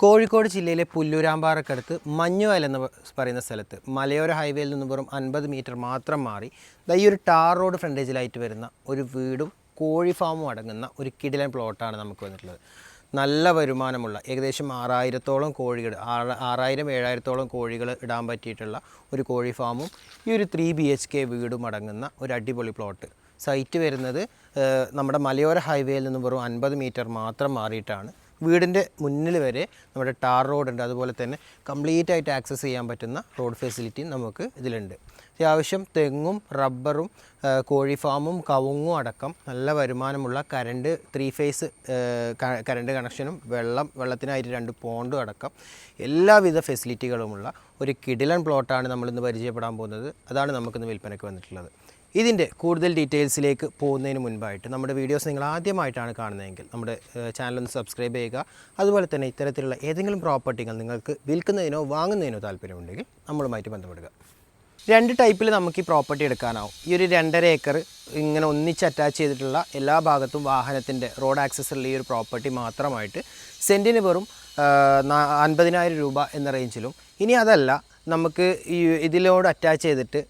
കോഴിക്കോട് ജില്ലയിലെ പുല്ലൂരാമ്പാറക്കടുത്ത് മഞ്ഞുവയൽ എന്ന് പറയുന്ന സ്ഥലത്ത് മലയോര ഹൈവേയിൽ നിന്ന് വെറും അൻപത് മീറ്റർ മാത്രം മാറി ഈ ഒരു ടാർ റോഡ് ഫ്രണ്ടേജിലായിട്ട് വരുന്ന ഒരു വീടും കോഴി ഫാമും അടങ്ങുന്ന ഒരു കിടിലൻ പ്ലോട്ടാണ് നമുക്ക് വന്നിട്ടുള്ളത്. നല്ല വരുമാനമുള്ള ഏകദേശം ആറായിരത്തോളം കോഴികൾ ആറ് ആറായിരം ഏഴായിരത്തോളം കോഴികൾ ഇടാൻ പറ്റിയിട്ടുള്ള ഒരു കോഴി ഫാമും ഈ ഒരു ത്രീ ബി എച്ച് കെ വീടും അടങ്ങുന്ന ഒരു അടിപൊളി പ്ലോട്ട്. സൈറ്റ് വരുന്നത് നമ്മുടെ മലയോര ഹൈവേയിൽ നിന്ന് വെറും അൻപത് മീറ്റർ മാത്രം മാറിയിട്ടാണ് വീടിന്റെ മുന്നിൽ വരെ നമ്മുടെ ടാർ റോഡ് ഉണ്ട് അതുപോലെ തന്നെ കംപ്ലീറ്റ് ആയിട്ട് ആക്സസ് ചെയ്യാൻ പറ്റുന്ന റോഡ് ഫെസിലിറ്റിയും നമുക്ക് ഇതിലുണ്ട്. അത്യാവശ്യം തെങ്ങും റബ്ബറും കോഴി ഫാമും കവുങ്ങും അടക്കം നല്ല വരുമാനമുള്ള കരണ്ട് ത്രീ ഫേസ് കരണ്ട് കണക്ഷനും വെള്ളം വെള്ളത്തിനായിട്ട് രണ്ട് പോണ്ടും അടക്കം എല്ലാവിധ ഫെസിലിറ്റികളുമുള്ള ഒരു കിടിലൻ പ്ലോട്ടാണ് നമ്മളിന്ന് പരിചയപ്പെടാൻ പോകുന്നത്. അതാണ് നമുക്കിന്ന് വിൽപ്പനയ്ക്ക് വന്നിട്ടുള്ളത്. ഇതിന്റെ കൂടുതൽ ഡീറ്റെയിൽസിലേക്ക് പോകുന്നതിന് മുൻപായിട്ട് നമ്മുടെ വീഡിയോസ് നിങ്ങൾ ആദ്യമായിട്ടാണ് കാണുന്നതെങ്കിൽ നമ്മുടെ ചാനൽ ഒന്ന് സബ്സ്ക്രൈബ് ചെയ്യുക. അതുപോലെ തന്നെ ഇത്തരത്തിലുള്ള ഏതെങ്കിലും പ്രോപ്പർട്ടികൾ നിങ്ങൾക്ക് വിൽക്കുന്നതിനോ വാങ്ങുന്നതിനോ താല്പര്യമുണ്ടെങ്കിൽ നമ്മളുമായിട്ട് ബന്ധപ്പെടുക. രണ്ട് ടൈപ്പിൽ നമുക്ക് ഈ പ്രോപ്പർട്ടി എടുക്കാനാവും. ഈ ഒരു രണ്ടര ഏക്കർ ഇങ്ങനെ ഒന്നിച്ച് അറ്റാച്ച് ചെയ്തിട്ടുള്ള എല്ലാ ഭാഗത്തും വാഹനത്തിന്റെ റോഡ് ആക്സസുള്ള ഈ ഒരു പ്രോപ്പർട്ടി മാത്രമായിട്ട് സെന്റിന് വെറും അൻപതിനായിരം രൂപ എന്ന റേഞ്ചിലും. ഇനി അതല്ല നമുക്ക് ഈ ഇതിലോട് അറ്റാച്ച് ചെയ്തിട്ട്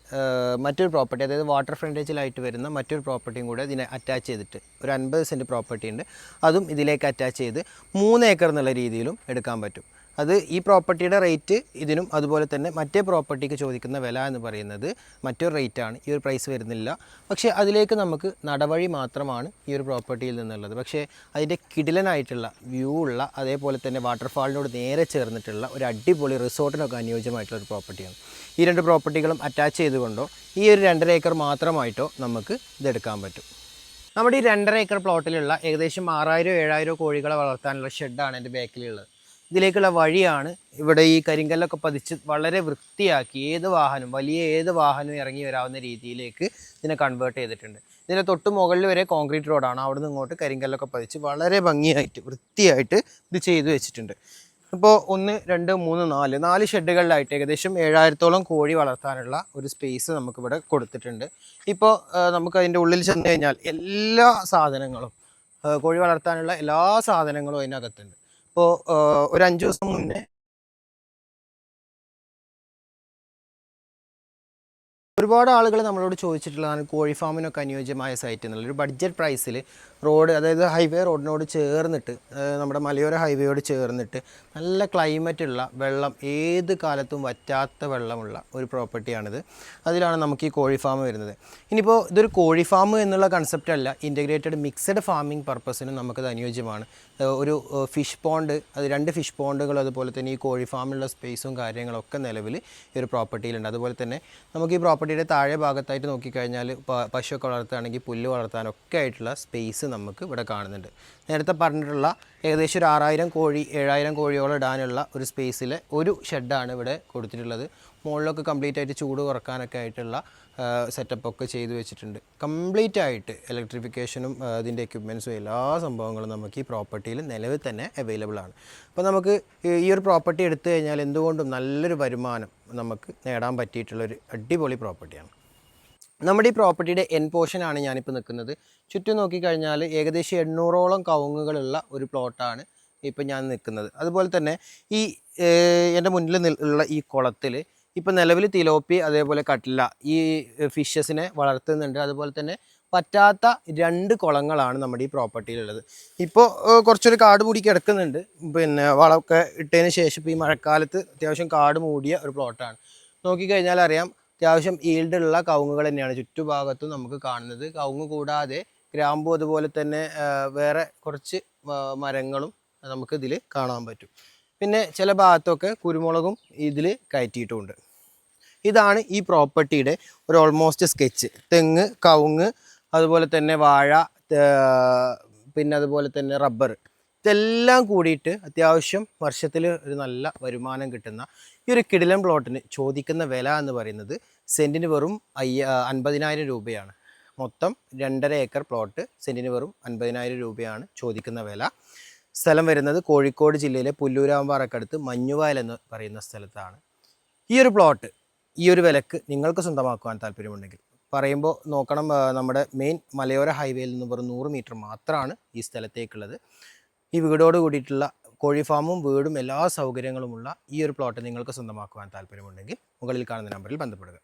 മറ്റൊരു പ്രോപ്പർട്ടി അതായത് വാട്ടർ ഫ്രണ്ടേജിലായിട്ട് വരുന്ന മറ്റൊരു പ്രോപ്പർട്ടിയും കൂടെ ഇതിനെ അറ്റാച്ച് ചെയ്തിട്ട് ഒരു അൻപത് സെന്റ് പ്രോപ്പർട്ടി ഉണ്ട്. അതും ഇതിലേക്ക് അറ്റാച്ച് ചെയ്ത് മൂന്ന് ഏക്കർ എന്നുള്ള രീതിയിലും എടുക്കാൻ പറ്റും. അത് ഈ പ്രോപ്പർട്ടിയുടെ റേറ്റ് ഇതിനും അതുപോലെ തന്നെ മറ്റേ പ്രോപ്പർട്ടിക്ക് ചോദിക്കുന്ന വില എന്ന് പറയുന്നത് മറ്റൊരു റേറ്റാണ്. ഈ ഒരു പ്രൈസ് വരുന്നില്ല. പക്ഷേ അതിലേക്ക് നമുക്ക് നടവഴി മാത്രമാണ് ഈ ഒരു പ്രോപ്പർട്ടിയിൽ നിന്നുള്ളത്. പക്ഷേ അതിന്റെ കിടിലനായിട്ടുള്ള വ്യൂ ഉള്ള അതേപോലെ തന്നെ വാട്ടർഫാളിനോട് നേരെ ചേർന്നിട്ടുള്ള ഒരു അടിപൊളി റിസോർട്ടിനൊക്കെ അനുയോജ്യമായിട്ടുള്ള ഒരു പ്രോപ്പർട്ടിയാണ്. ഈ രണ്ട് പ്രോപ്പർട്ടികളും അറ്റാച്ച് ചെയ്തുകൊണ്ടോ ഈ ഒരു രണ്ടര ഏക്കർ മാത്രമായിട്ടോ നമുക്ക് ഇതെടുക്കാൻ പറ്റും. നമ്മുടെ ഈ രണ്ടര ഏക്കർ പ്ലോട്ടിലുള്ള ഏകദേശം ആറായിരം ഏഴായിരം കോഴികളെ വളർത്താനുള്ള ഷെഡാണ് എന്റെ ബാക്കിലുള്ളത്. ഇതിലേക്കുള്ള വഴിയാണ് ഇവിടെ ഈ കരിങ്കല്ലൊക്കെ പതിച്ച് വളരെ വൃത്തിയാക്കി ഏത് വാഹനം വലിയ ഏത് വാഹനം ഇറങ്ങി വരാവുന്ന രീതിയിലേക്ക് ഇതിനെ കൺവേർട്ട് ചെയ്തിട്ടുണ്ട്. ഇതിന്റെ തൊട്ട് മുകളിൽ വരെ കോൺക്രീറ്റ് റോഡാണ് അവിടെ നിന്ന് ഇങ്ങോട്ട് കരിങ്കല്ലൊക്കെ പതിച്ച് വളരെ ഭംഗിയായിട്ട് വൃത്തിയായിട്ട് ഇത് ചെയ്തു വെച്ചിട്ടുണ്ട്. ഇപ്പോൾ ഒന്ന് രണ്ട് മൂന്ന് നാല് നാല് ഷെഡുകളിലായിട്ട് ഏകദേശം ഏഴായിരത്തോളം കോഴി വളർത്താനുള്ള ഒരു സ്പേസ് നമുക്കിവിടെ കൊടുത്തിട്ടുണ്ട്. ഇപ്പോൾ നമുക്ക് അതിന്റെ ഉള്ളിൽ ചെന്ന് കഴിഞ്ഞാൽ എല്ലാ സാധനങ്ങളും കോഴി വളർത്താനുള്ള എല്ലാ സാധനങ്ങളും അതിനകത്തുണ്ട്. ഇപ്പോൾ ഒരു അഞ്ച് ദിവസം മുന്നേ ഒരുപാട് ആളുകൾ നമ്മളോട് ചോദിച്ചിട്ടുള്ളതാണ് കോഴി ഫാമിനൊക്കെ അനുയോജ്യമായ സൈറ്റ് എന്നുള്ള ഒരു ബഡ്ജറ്റ് പ്രൈസിൽ റോഡ് അതായത് ഹൈവേ റോഡിനോട് ചേർന്നിട്ട് നമ്മുടെ മലയോര ഹൈവേയോട് ചേർന്നിട്ട് നല്ല ക്ലൈമറ്റുള്ള വെള്ളം ഏത് കാലത്തും വറ്റാത്ത വെള്ളമുള്ള ഒരു പ്രോപ്പർട്ടിയാണിത് അതിലാണ് നമുക്ക് ഈ കോഴി ഫാം വരുന്നത്. ഇനിയിപ്പോൾ ഇതൊരു കോഴി ഫാം എന്നുള്ള കൺസെപ്റ്റ് അല്ല. ഇന്റഗ്രേറ്റഡ് മിക്സഡ് ഫാമിംഗ് പർപ്പസിനും നമുക്കത് അനുയോജ്യമാണ്. ഒരു ഫിഷ് പോണ്ട് അത് രണ്ട് ഫിഷ് പോണ്ടുകൾ അതുപോലെ തന്നെ ഈ കോഴി ഫാമിലുള്ള സ്പേസും കാര്യങ്ങളൊക്കെ നിലവിൽ ഈ ഒരു പ്രോപ്പർട്ടിയിലുണ്ട് അതുപോലെ തന്നെ നമുക്ക് ഈ പ്രോപ്പർട്ടിയുടെ താഴെ ഭാഗത്തായിട്ട് നോക്കിക്കഴിഞ്ഞാൽ പശുവൊക്കെ വളർത്തുകയാണെങ്കിൽ പുല്ല് വളർത്താനൊക്കെ ആയിട്ടുള്ള സ്പേസ് നമുക്ക് ഇവിടെ കാണുന്നുണ്ട്. നേരത്തെ പറഞ്ഞിട്ടുള്ള ഏകദേശം ഒരു ആറായിരം കോഴി ഏഴായിരം കോഴിയോളം ഇടാനുള്ള ഒരു സ്പേസിൽ ഒരു ഷെഡാണ് ഇവിടെ കൊടുത്തിട്ടുള്ളത്. മുകളിലൊക്കെ കംപ്ലീറ്റ് ആയിട്ട് ചൂട് കുറക്കാനൊക്കെ ആയിട്ടുള്ള സെറ്റപ്പ് ഒക്കെ ചെയ്തു വെച്ചിട്ടുണ്ട്. കംപ്ലീറ്റ് ആയിട്ട് ഇലക്ട്രിഫിക്കേഷനും അതിന്റെ എക്യുപ്മെൻസും എല്ലാ സംഭവങ്ങളും നമുക്ക് ഈ പ്രോപ്പർട്ടിയിൽ നിലവിൽ തന്നെ അവൈലബിൾ ആണ്. അപ്പോൾ നമുക്ക് ഈ- ഒരു പ്രോപ്പർട്ടി എടുത്തു കഴിഞ്ഞാൽ എന്തുകൊണ്ടും നല്ലൊരു വരുമാനം നമുക്ക് നേടാൻ പറ്റിയിട്ടുള്ളൊരു അടിപൊളി പ്രോപ്പർട്ടിയാണ് നമ്മുടെ ഈ പ്രോപ്പർട്ടിയുടെ എൻ പോർഷനാണ് ഞാനിപ്പോൾ നിൽക്കുന്നത്. ചുറ്റും നോക്കിക്കഴിഞ്ഞാൽ ഏകദേശം എണ്ണൂറോളം കവുങ്ങുകളുള്ള ഒരു പ്ലോട്ടാണ് ഇപ്പം ഞാൻ നിൽക്കുന്നത്. അതുപോലെ തന്നെ ഈ എന്റെ മുന്നിൽ ഉള്ള ഈ കുളത്തിൽ ഇപ്പം നിലവിൽ തിലോപ്പി അതേപോലെ കട്ടില ഈ ഫിഷസിനെ വളർത്തുന്നുണ്ട്. അതുപോലെ തന്നെ പറ്റാത്ത രണ്ട് കുളങ്ങളാണ് നമ്മുടെ ഈ പ്രോപ്പർട്ടിയിലുള്ളത്. ഇപ്പോൾ കുറച്ചൊരു കാട് മൂടി കിടക്കുന്നുണ്ട്. പിന്നെ വളമൊക്കെ ഇട്ടതിന് ശേഷം ഇപ്പോൾ ഈ മഴക്കാലത്ത് അത്യാവശ്യം കാട് മൂടിയ ഒരു പ്ലോട്ടാണ് നോക്കിക്കഴിഞ്ഞാൽ അറിയാം അത്യാവശ്യം ഈൽഡുള്ള കവുങ്ങുകൾ തന്നെയാണ് ചുറ്റുഭാഗത്തും നമുക്ക് കാണുന്നത്. കവുങ്ങ് കൂടാതെ ഗ്രാമ്പു അതുപോലെ തന്നെ വേറെ കുറച്ച് മരങ്ങളും നമുക്കിതിൽ കാണാൻ പറ്റും. പിന്നെ ചില ഭാഗത്തൊക്കെ കുരുമുളകും ഇതിൽ കയറ്റിയിട്ടുമുണ്ട് ഇതാണ് ഈ പ്രോപ്പർട്ടിയുടെ ഒരു ഓൾമോസ്റ്റ് സ്കെച്ച് തെങ്ങ് കവുങ്ങ് അതുപോലെ തന്നെ വാഴ പിന്നെ അതുപോലെ തന്നെ റബ്ബർ ഇതെല്ലാം കൂടിയിട്ട് അത്യാവശ്യം വർഷത്തിൽ ഒരു നല്ല വരുമാനം കിട്ടുന്ന ഈ ഒരു കിടിലൻ പ്ലോട്ടിന് ചോദിക്കുന്ന വില എന്ന് പറയുന്നത് സെന്റിന് വെറും അയ്യ അൻപതിനായിരം രൂപയാണ്. മൊത്തം രണ്ടര ഏക്കർ പ്ലോട്ട് സെന്റിന് വെറും അൻപതിനായിരം രൂപയാണ് ചോദിക്കുന്ന വില. സ്ഥലം വരുന്നത് കോഴിക്കോട് ജില്ലയിലെ പുല്ലൂരാമ്പാറക്കടുത്ത് മഞ്ഞുവായൽ എന്ന് പറയുന്ന സ്ഥലത്താണ്. ഈ ഒരു പ്ലോട്ട് ഈ ഒരു വിലക്ക് നിങ്ങൾക്ക് സ്വന്തമാക്കുവാൻ താല്പര്യമുണ്ടെങ്കിൽ പറയുമ്പോൾ നോക്കണം നമ്മുടെ മെയിൻ മലയോര ഹൈവേയിൽ നിന്ന് വെറും നൂറ് മീറ്റർ മാത്രമാണ് ഈ സ്ഥലത്തേക്കുള്ളത്. ഈ വീടോട് കൂടിയിട്ടുള്ള കോഴി ഫാമും വീടും എല്ലാ സൗകര്യങ്ങളുമുള്ള ഈ ഒരു പ്ലോട്ട് നിങ്ങൾക്ക് സ്വന്തമാക്കുവാൻ താല്പര്യമുണ്ടെങ്കിൽ മുകളിൽ കാണുന്ന നമ്പറിൽ ബന്ധപ്പെടുക.